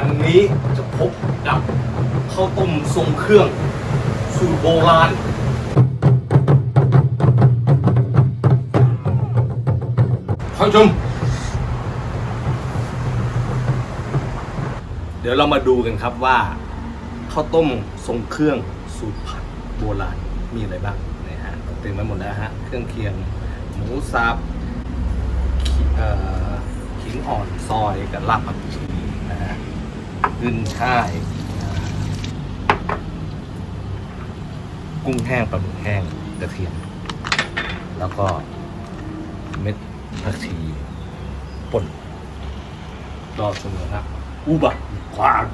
วันนี้จะพบกับข้าวต้มทรงเครื่องสูตรโบราณท่านผู้ชม เดี๋ยวเรามาดูกันครับว่าข้าวต้มทรงเครื่องสูตรผัดโบราณมีอะไรบ้างนะฮะเตรียมไว้หมดแล้วฮะ เครื่องเคียงหมูสับขิเอ่อขิงอ่อนซอยกับรากผักชีนะฮะ ขึ้นช่าย กุ้งแห้งปลาหมึกแห้งกระเทียม แล้วก็เม็ดผักชีป่นรอเสมอครับอุบะควาด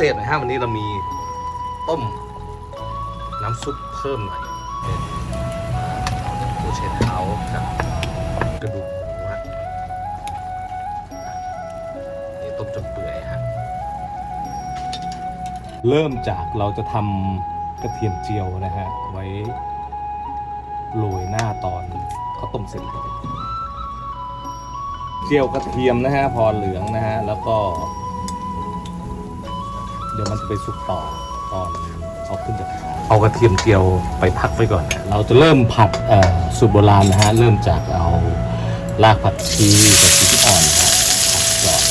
เศษหน่อยฮะวันนี้เรามีต้มน้ำซุปเพิ่มหน่อยเป็นโอเชนเท้ากับกระดูกหมูฮะนี่ต้มจนเปื่อยฮะเริ่มจากเราจะทำกระเทียมเจียวนะฮะ ไว้โรยหน้าตอนข้าวต้มเสร็จเจียวกระเทียมนะฮะ พอเหลืองนะฮะ แล้วก็ ดี๋ยวมันจะไปสุกต่อตอนเอาขึ้นจากเอากระเทียมเจียวไปพักไว้ก่อน เราจะเริ่มผัดสูตรโบราณนะฮะ เริ่มจากเอารากผักชีชีอ่อนนะฮะผัดก่อน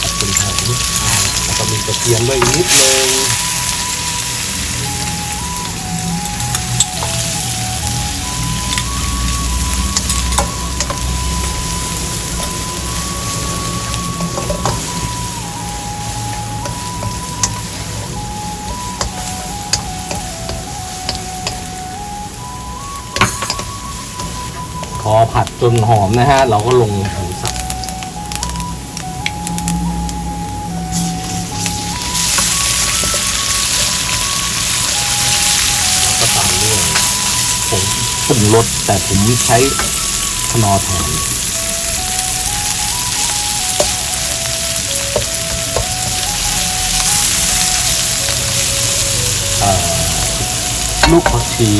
ผัดเป็นหอมอ่าแล้วก็มีกระเทียมด้วยนิดนึง จนหอมนะฮะ เราก็ลงหมูสับแล้วก็ตามด้วยผงปรุงรสแต่ผมใช้ขนอแทนลูกผักชี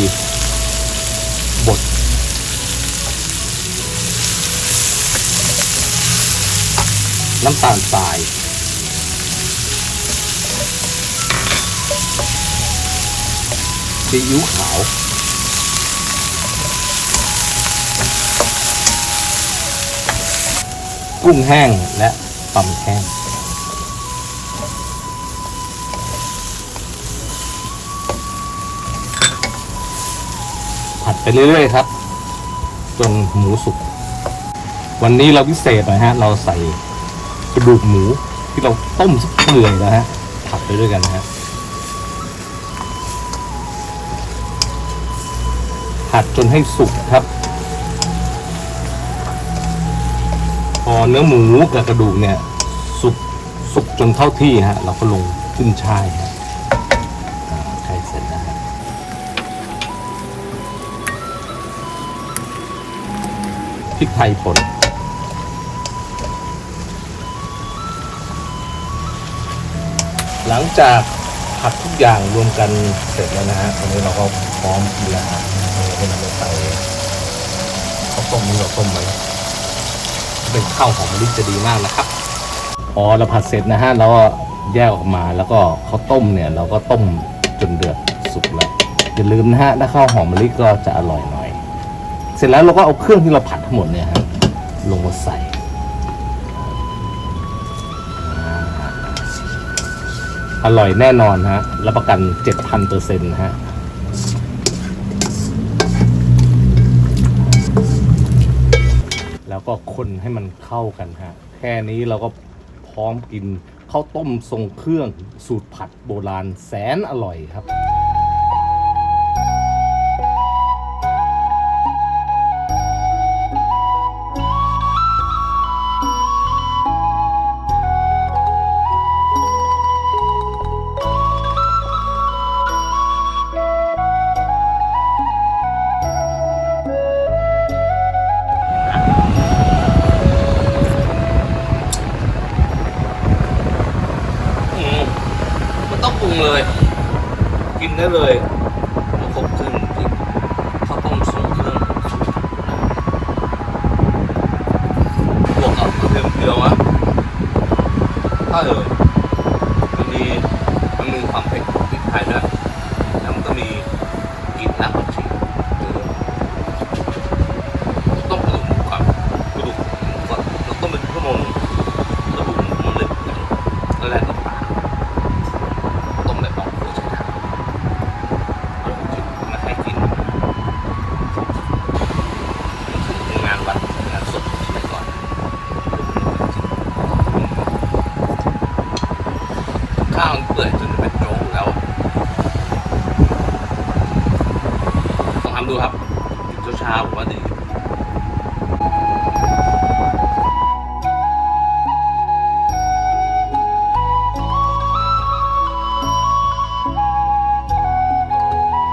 น้ำตาลทราย ซีอิ๊วขาว กุ้งแห้งและปลาหมึกแห้ง ผัดไปเรื่อยๆครับ จนหมูสุก วันนี้เราพิเศษหน่อยฮะ เราใส่ กระดูกหมูที่เราต้มสักเปื่อยนะฮะผัดไปด้วยกันนะฮะผัดจนให้สุกครับ พอเนื้อหมูกับกระดูกเนี่ย สุกสุกจนเข้าที่ฮะ เราก็ลงขึ้นช่ายฮะใกล้เสร็จแล้วฮะพริกไทยป่น หลังจากผัดทุกอย่างรวมกันเสร็จแล้วนะฮะตอนนี้เราก็พร้อมกินแล้วฮะเอาให้นำไปใส่ข้าวต้มนี้เราต้มไว้เป็นข้าวหอมมะลิจะดีมากนะครับพอเราผัดเสร็จนะฮะเราก็แยกออกมาแล้วก็ข้าวต้มเนี่ย เราก็ต้มจนเดือดสุกแล้วอย่าลืมนะฮะถ้าข้าวหอมมะลิก็จะอร่อยหน่อย เสร็จแล้วเราก็เอาเครื่องที่เราผัดทั้งหมดเนี่ยฮะลงมาใส่ อร่อยแน่นอนฮะ รับประกัน 7,000เปอร์เซ็นต์ฮะ แล้วก็คนให้มันเข้ากันฮะ แค่นี้เราก็พร้อมกินข้าวต้มทรงเครื่องสูตรผัดโบราณแสนอร่อยครับ ได้เลยครบครึ่งพริกข้าวต้มทรงเครื่องบวกกับเพิ่มเกลือวะถ้าเออ